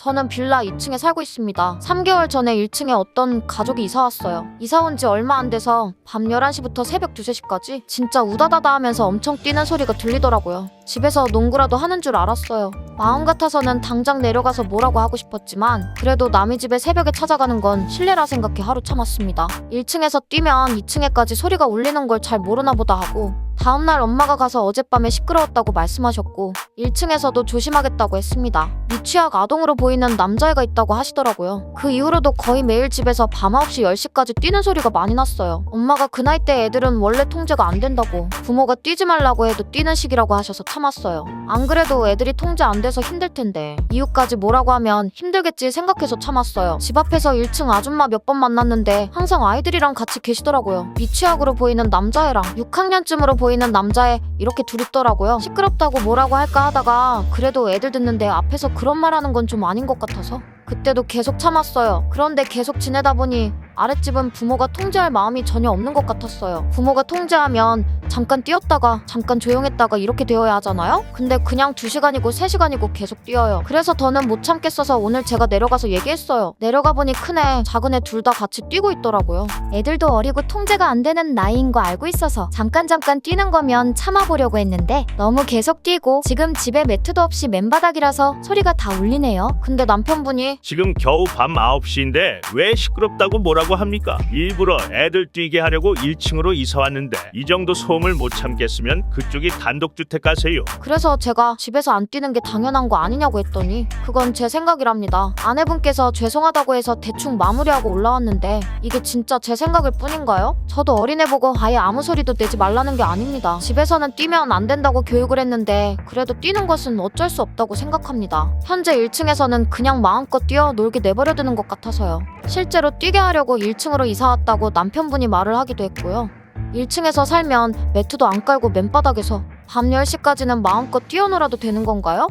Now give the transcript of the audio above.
저는 빌라 2층에 살고 있습니다. 3개월 전에 1층에 어떤 가족이 이사 왔어요. 이사 온 지 얼마 안 돼서 밤 11시부터 새벽 2, 3시까지 진짜 우다다다 하면서 엄청 뛰는 소리가 들리더라고요. 집에서 농구라도 하는 줄 알았어요. 마음 같아서는 당장 내려가서 뭐라고 하고 싶었지만 그래도 남의 집에 새벽에 찾아가는 건 실례라 생각해 하루 참았습니다. 1층에서 뛰면 2층에까지 소리가 울리는 걸 잘 모르나 보다 하고 다음날 엄마가 가서 어젯밤에 시끄러웠다고 말씀하셨고 1층에서도 조심하겠다고 했습니다. 미취학 아동으로 보이는 남자애가 있다고 하시더라고요. 그 이후로도 거의 매일 집에서 밤 9시 10시까지 뛰는 소리가 많이 났어요. 엄마가 그 나이 때 애들은 원래 통제가 안 된다고 부모가 뛰지 말라고 해도 뛰는 시기라고 하셔서 참았어요. 안 그래도 애들이 통제 안 돼서 힘들 텐데 이유까지 뭐라고 하면 힘들겠지 생각해서 참았어요. 집 앞에서 1층 아줌마 몇 번 만났는데 항상 아이들이랑 같이 계시더라고요. 미취학으로 보이는 남자애랑 6학년쯤으로 보이는 남자애 이렇게 둘 있더라고요. 시끄럽다고 뭐라고 할까 하다가 그래도 애들 듣는데 앞에서 그런 말 하는 건 좀 아닌 것 같아서 그때도 계속 참았어요. 그런데 계속 지내다 보니 아랫집은 부모가 통제할 마음이 전혀 없는 것 같았어요. 부모가 통제하면 잠깐 뛰었다가 잠깐 조용했다가 이렇게 되어야 하잖아요? 근데 그냥 2시간이고 3시간이고 계속 뛰어요. 그래서 더는 못 참겠어서 오늘 제가 내려가서 얘기했어요. 내려가 보니 큰 애, 작은 애 둘 다 같이 뛰고 있더라고요. 애들도 어리고 통제가 안 되는 나이인 거 알고 있어서 잠깐 잠깐 뛰는 거면 참아보려고 했는데 너무 계속 뛰고 지금 집에 매트도 없이 맨바닥이라서 소리가 다 울리네요. 근데 남편분이 지금 겨우 밤 9시인데 왜 시끄럽다고 뭐라고 합니까? 일부러 애들 뛰게 하려고 1층으로 이사 왔는데 이 정도 소음을 못 참겠으면 그쪽이 단독주택 가세요. 그래서 제가 집에서 안 뛰는 게 당연한 거 아니냐고 했더니 그건 제 생각이랍니다. 아내분께서 죄송하다고 해서 대충 마무리하고 올라왔는데 이게 진짜 제 생각일 뿐인가요? 저도 어린애 보고 아예 아무 소리도 내지 말라는 게 아닙니다. 집에서는 뛰면 안 된다고 교육을 했는데 그래도 뛰는 것은 어쩔 수 없다고 생각합니다. 현재 1층에서는 그냥 마음껏 뛰어 놀게 내버려두는 것 같아서요. 실제로 뛰게 하려고 1층으로 이사 왔다고 남편분이 말을 하기도 했고요. 1층에서 살면 매트도 안 깔고 맨바닥에서 밤 10시까지는 마음껏 뛰어놀아도 되는 건가요?